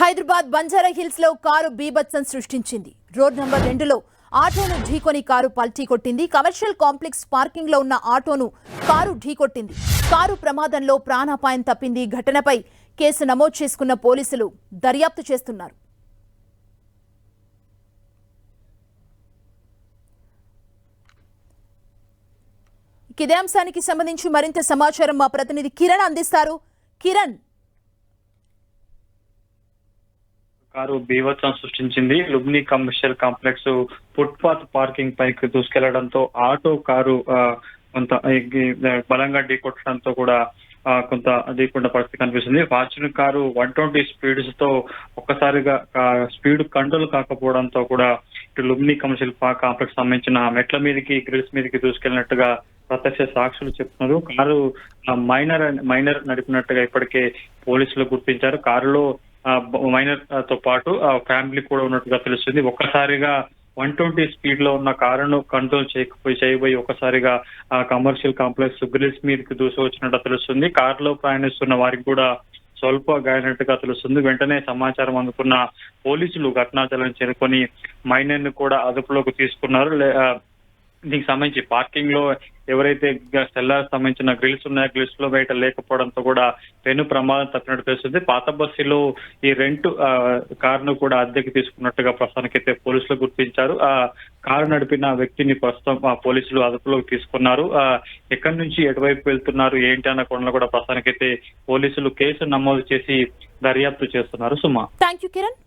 హైదరాబాద్ బంజారా హిల్స్లో కారు బీభత్సం సృష్టించింది. రోడ్ నంబర్ రెండులో ఆటోను ఢీకొని కారు పల్టీ కొట్టింది. కమర్షియల్ కాంప్లెక్స్ పార్కింగ్లో ఉన్న ఆటోను కారు ఢీకొట్టింది. కారు ప్రమాదంలో ప్రాణాపాయం తప్పింది. ఘటనపై కేసు నమోదు చేసుకున్న పోలీసులు దర్యాప్తు చేస్తున్నారు. ఇదే అంశానికి సంబంధించి మరింత సమాచారం మా ప్రతినిధి కిరణ్ అందిస్తారు. కిరణ్ కారు బీభత్సం సృష్టించింది. లుబ్ని కమర్షియల్ కాంప్లెక్స్ ఫుట్పాత్ పార్కింగ్ పైకి దూసుకెళ్ళడంతో ఆటో కారు కొంత బలంగా బలంగా ఢీకొట్టడంతో కూడా కొంత ఢీకొన్న పరిస్థితి కనిపిస్తుంది. ఫార్చునర్ కారు వన్ ట్వంటీ స్పీడ్స్తో ఒక్కసారిగా స్పీడ్ కంట్రోల్ కాకపోవడంతో కూడా ఇటు లుబ్ని కమర్షియల్ కాంప్లెక్స్ సంబంధించిన మెట్ల మీదకి గ్రిల్స్ మీదకి దూసుకెళ్ళినట్టుగా ప్రత్యక్ష సాక్షులు చెప్తున్నారు. కారు మైనర్ మైనర్ నడిపినట్టుగా ఇప్పటికే పోలీసులు గుర్తించారు. కారులో మైనర్తో పాటు ఆ ఫ్యామిలీ కూడా ఉన్నట్టుగా తెలుస్తుంది. ఒక్కసారిగా వన్ ట్వంటీ స్పీడ్లో ఉన్న కారును కంట్రోల్ చేయకపోయి చేయబోయి ఒక్కసారిగా ఆ కమర్షియల్ కాంప్లెక్స్ గ్రిల్స్ మీదకి దూసి వచ్చినట్టు తెలుస్తుంది. కారులో ప్రయాణిస్తున్న వారికి కూడా స్వల్ప గాయనట్టుగా తెలుస్తుంది. వెంటనే సమాచారం అందుకున్న పోలీసులు ఘటనాస్థలం చేరుకొని మైనర్ని కూడా అదుపులోకి తీసుకున్నారు. దీనికి సంబంధించి పార్కింగ్లో ఎవరైతే సెల్లార్ సంబంధించిన గ్రిల్స్ ఉన్నాయో గ్రిల్స్లో బయట లేకపోవడంతో కూడా పెను ప్రమాదం తప్పినట్టు తెలుస్తుంది. పాత బస్సులో ఈ రెంట్ కారును కూడా అద్దెకి తీసుకున్నట్టుగా ప్రస్తుతానికైతే పోలీసులు గుర్తించారు. ఆ కారు నడిపిన వ్యక్తిని ప్రస్తుతం ఆ పోలీసులు అదుపులోకి తీసుకున్నారు. ఆ ఎక్కడి నుంచి ఎటువైపు వెళ్తున్నారు ఏంటి అన్న కొండలు కూడా ప్రస్తుతానికైతే పోలీసులు కేసు నమోదు చేసి దర్యాప్తు చేస్తున్నారు. సుమా. Thank you Kiran